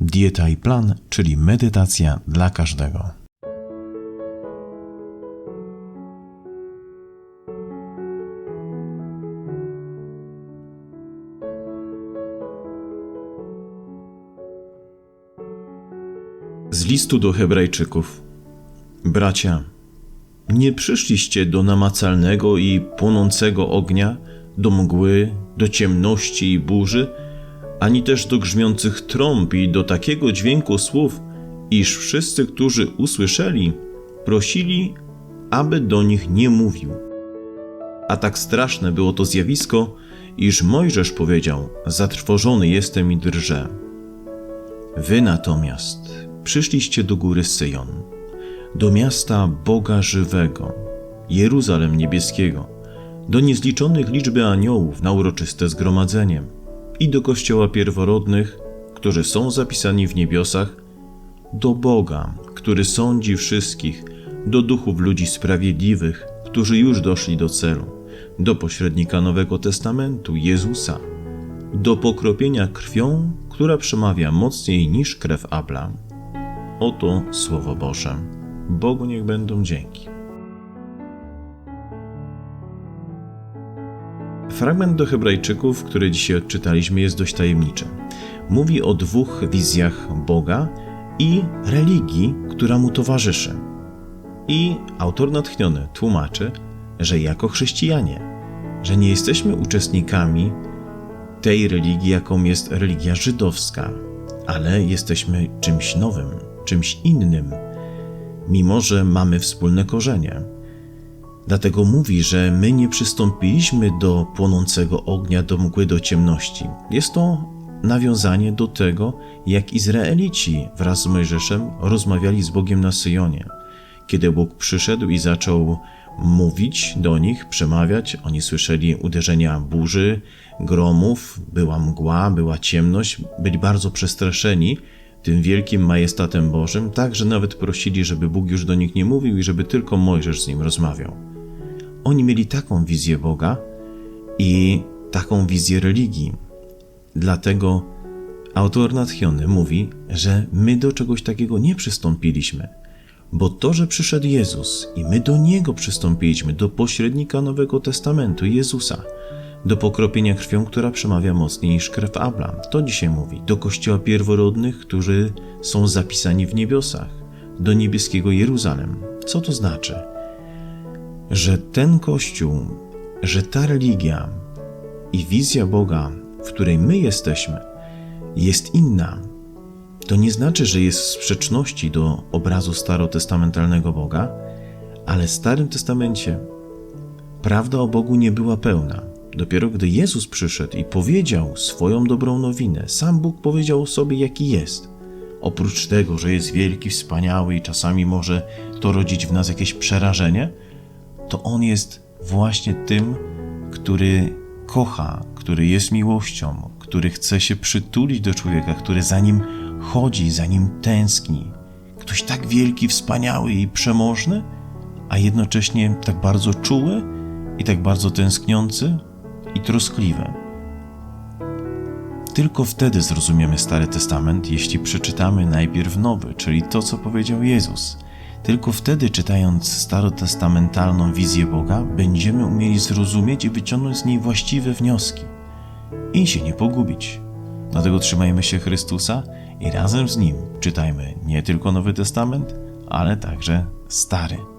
Dieta i plan, czyli medytacja dla każdego. Z listu do Hebrajczyków. Bracia, nie przyszliście do namacalnego i płonącego ognia, do mgły, do ciemności i burzy, ani też do grzmiących trąb i do takiego dźwięku słów, iż wszyscy, którzy usłyszeli, prosili, aby do nich nie mówił. A tak straszne było to zjawisko, iż Mojżesz powiedział: Zatrwożony jestem i drżę. Wy natomiast przyszliście do góry Syjon, do miasta Boga żywego, Jeruzalem niebieskiego, do niezliczonych liczby aniołów na uroczyste zgromadzenie i do kościoła pierworodnych, którzy są zapisani w niebiosach, do Boga, który sądzi wszystkich, do duchów ludzi sprawiedliwych, którzy już doszli do celu, do pośrednika Nowego Testamentu, Jezusa, do pokropienia krwią, która przemawia mocniej niż krew Abla. Oto Słowo Boże. Bogu niech będą dzięki. Fragment do Hebrajczyków, który dzisiaj odczytaliśmy, jest dość tajemniczy. Mówi o dwóch wizjach Boga i religii, która mu towarzyszy. I autor natchniony tłumaczy, że jako chrześcijanie, że nie jesteśmy uczestnikami tej religii, jaką jest religia żydowska, ale jesteśmy czymś nowym, czymś innym, mimo że mamy wspólne korzenie. Dlatego mówi, że my nie przystąpiliśmy do płonącego ognia, do mgły, do ciemności. Jest to nawiązanie do tego, jak Izraelici wraz z Mojżeszem rozmawiali z Bogiem na Syjonie. Kiedy Bóg przyszedł i zaczął mówić do nich, przemawiać, oni słyszeli uderzenia burzy, gromów, była mgła, była ciemność, byli bardzo przestraszeni tym wielkim majestatem Bożym, tak że nawet prosili, żeby Bóg już do nich nie mówił i żeby tylko Mojżesz z nim rozmawiał. Oni mieli taką wizję Boga i taką wizję religii. Dlatego autor natchniony mówi, że my do czegoś takiego nie przystąpiliśmy, bo to, że przyszedł Jezus i my do Niego przystąpiliśmy, do pośrednika Nowego Testamentu, Jezusa, do pokropienia krwią, która przemawia mocniej niż krew Abla. To dzisiaj mówi do kościoła pierworodnych, którzy są zapisani w niebiosach, do niebieskiego Jeruzalem. Co to znaczy? Że ten kościół, że ta religia i wizja Boga, w której my jesteśmy, jest inna. To nie znaczy, że jest w sprzeczności do obrazu starotestamentalnego Boga, ale w Starym Testamencie prawda o Bogu nie była pełna. Dopiero gdy Jezus przyszedł i powiedział swoją dobrą nowinę, sam Bóg powiedział o sobie, jaki jest. Oprócz tego, że jest wielki, wspaniały i czasami może to rodzić w nas jakieś przerażenie, to On jest właśnie tym, który kocha, który jest miłością, który chce się przytulić do człowieka, który za nim chodzi, za nim tęskni. Ktoś tak wielki, wspaniały i przemożny, a jednocześnie tak bardzo czuły i tak bardzo tęskniący i troskliwy. Tylko wtedy zrozumiemy Stary Testament, jeśli przeczytamy najpierw Nowy, czyli to, co powiedział Jezus. Tylko wtedy, czytając starotestamentalną wizję Boga, będziemy umieli zrozumieć i wyciągnąć z niej właściwe wnioski i się nie pogubić. Dlatego trzymajmy się Chrystusa i razem z Nim czytajmy nie tylko Nowy Testament, ale także Stary.